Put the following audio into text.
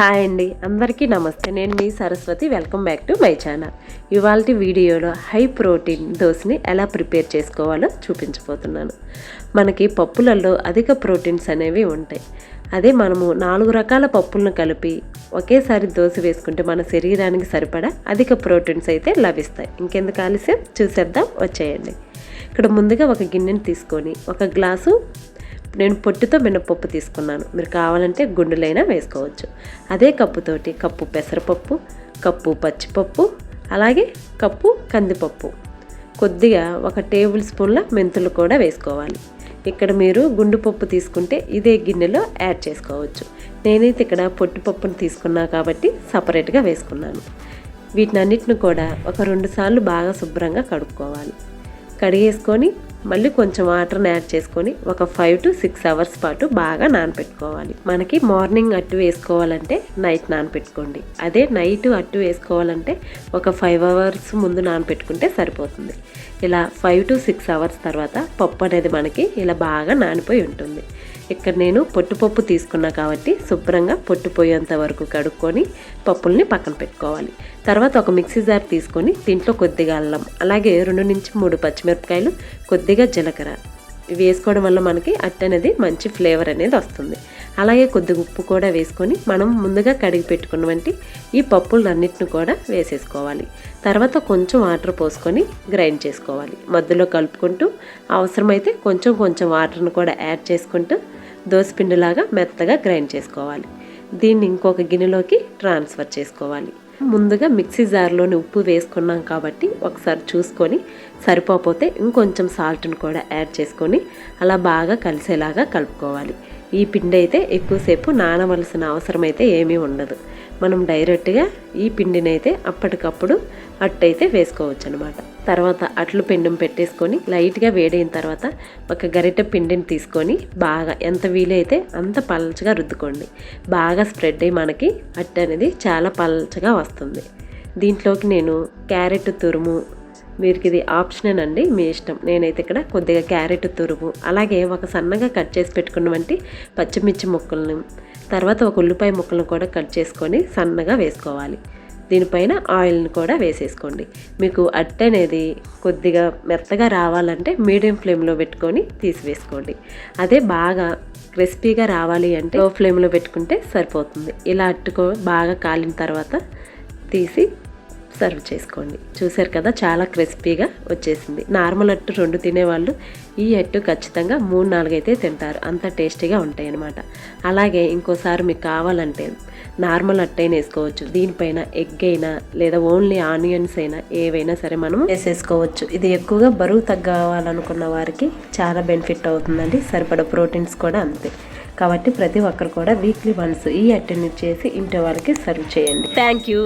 Hi అండి. అందరికీ నమస్తే. నేను మీ Saraswati. Welcome back to my channel. ఇవాళ వీడియోలో హై ప్రోటీన్ దోశని ఎలా ప్రిపేర్ చేసుకోవాలో చూపించబోతున్నాను. మనకి పప్పులలో అధిక ప్రోటీన్స్ అనేవి ఉంటాయి. అదే మనము నాలుగు రకాల పప్పులను కలిపి ఒకేసారి దోశ వేసుకుంటే మన శరీరానికి సరిపడా అధిక ప్రోటీన్స్ అయితే లభిస్తాయి. ఇంకెందుకు ఆలస్యం? చూసేద్దాం. వచ్చేయండి. ఇక్కడ ముందుగా ఒక గిన్నెని తీసుకొని ఒక గ్లాసు నేను పొట్టుతో మినపప్పు తీసుకున్నాను. మీరు కావాలంటే గుండులైనా వేసుకోవచ్చు. అదే కప్పుతోటి కప్పు పెసరపప్పు కప్పు పచ్చిపప్పు అలాగే కప్పు కందిపప్పు. కొద్దిగా ఒక టేబుల్ స్పూన్ల మెంతులు కూడా వేసుకోవాలి. ఇక్కడ మీరు గుండు పప్పు తీసుకుంటే ఇదే గిన్నెలో యాడ్ చేసుకోవచ్చు. నేనైతే ఇక్కడ పొట్టుపప్పును తీసుకున్నా కాబట్టి సపరేట్గా వేసుకున్నాను. వీటినన్నిటిని కూడా ఒక రెండు సార్లు బాగా శుభ్రంగా కడుక్కోవాలి. కడిగేసుకొని మళ్ళీ కొంచెం వాటర్ని యాడ్ చేసుకొని ఒక ఫైవ్ టు సిక్స్ అవర్స్ పాటు బాగా నానపెట్టుకోవాలి. మనకి మార్నింగ్ అట్టు వేసుకోవాలంటే నైట్ నానపెట్టుకోండి. అదే నైట్ అట్టు వేసుకోవాలంటే ఒక ఫైవ్ అవర్స్ ముందు నానపెట్టుకుంటే సరిపోతుంది. ఇలా ఫైవ్ టు సిక్స్ అవర్స్ తర్వాత పప్పు అనేది మనకి ఇలా బాగా నానిపోయి ఉంటుంది. ఇక్కడ నేను పొట్టుపప్పు తీసుకున్నా కాబట్టి శుభ్రంగా పొట్టుపోయేంత వరకు కడుక్కొని పప్పుల్ని పక్కన పెట్టుకోవాలి. తర్వాత ఒక మిక్సీ జార్ తీసుకొని దీంట్లో కొద్దిగా అల్లం అలాగే రెండు నుంచి మూడు పచ్చిమిరపకాయలు కొద్దిగా జీలకర్ర. ఇవి వేసుకోవడం వల్ల మనకి అట్ట అనేది మంచి ఫ్లేవర్ అనేది వస్తుంది. అలాగే కొద్దిగా ఉప్పు కూడా వేసుకొని మనం ముందుగా కడిగి పెట్టుకున్నవంటి ఈ పప్పులన్నిటిని కూడా వేసేసుకోవాలి. తర్వాత కొంచెం వాటర్ పోసుకొని గ్రైండ్ చేసుకోవాలి. మధ్యలో కలుపుకుంటూ అవసరమైతే కొంచెం కొంచెం వాటర్ను కూడా యాడ్ చేసుకుంటూ దోసపిండిలాగా మెత్తగా గ్రైండ్ చేసుకోవాలి. దీన్ని ఇంకొక గిన్నెలోకి ట్రాన్స్ఫర్ చేసుకోవాలి. ముందుగా మిక్సీ జార్లోని ఉప్పు వేసుకున్నాం కాబట్టి ఒకసారి చూసుకొని సరిపోతే ఇంకొంచెం సాల్ట్ని కూడా యాడ్ చేసుకొని అలా బాగా కలిసేలాగా కలుపుకోవాలి. ఈ పిండి అయితే ఎక్కువసేపు నానవలసిన అవసరం అయితే ఏమీ ఉండదు. మనం డైరెక్ట్గా ఈ పిండిని అయితే అప్పటికప్పుడు అట్టయితే వేసుకోవచ్చు అనమాట తర్వాత అట్లు పిండిని పెట్టేసుకొని లైట్గా వేడైన తర్వాత ఒక గరిటె పిండిని తీసుకొని బాగా ఎంత వీలైతే అంత పలచగా రుద్దుకోండి. బాగా స్ప్రెడ్ అయ్యి మనకి అట్టు అనేది చాలా పలచగా వస్తుంది. దీంట్లోకి నేను క్యారెట్ తురుము వీరికి ఇది ఆప్షనల్ అండి మీ ఇష్టం. నేనైతే ఇక్కడ కొద్దిగా క్యారెట్ తురుము అలాగే ఒక సన్నగా కట్ చేసి పెట్టుకున్నవంటి పచ్చిమిర్చి ముక్కలను తర్వాత ఒక ఉల్లిపాయ ముక్కలను కూడా కట్ చేసుకొని సన్నగా వేసుకోవాలి. దీనిపైన ఆయిల్ని కూడా వేసేసుకోండి. మీకు అట్ట అనేది కొద్దిగా మెత్తగా రావాలంటే మీడియం ఫ్లేమ్లో పెట్టుకొని తీసివేసుకోండి. అదే బాగా క్రిస్పీగా రావాలి అంటే లో ఫ్లేమ్లో పెట్టుకుంటే సరిపోతుంది. ఇలా అట్టుకో బాగా కాలిన తర్వాత తీసి సర్వ్ చేసుకోండి. చూశారు కదా చాలా క్రిస్పీగా వచ్చేసింది. నార్మల్ అట్టు రెండు తినేవాళ్ళు ఈ అట్టు ఖచ్చితంగా మూడు నాలుగు అయితే తింటారు. అంత టేస్టీగా ఉంటాయి అన్నమాట అలాగే ఇంకోసారి మీకు కావాలంటే నార్మల్ అట్టైనా వేసుకోవచ్చు. దీనిపైన ఎగ్ అయినా లేదా ఓన్లీ ఆనియన్స్ అయినా ఏవైనా సరే మనం వేసేసుకోవచ్చు. ఇది ఎక్కువగా బరువు తగ్గవాలనుకున్న వారికి చాలా బెనిఫిట్ అవుతుందండి. సరిపడ ప్రోటీన్స్ కూడా అంతే. కాబట్టి ప్రతి ఒక్కరు కూడా వీక్లీ వన్స్ ఈ అట్టెని చేసి ఇంటి వాళ్ళకి సర్వ్ చేయండి. Thank you.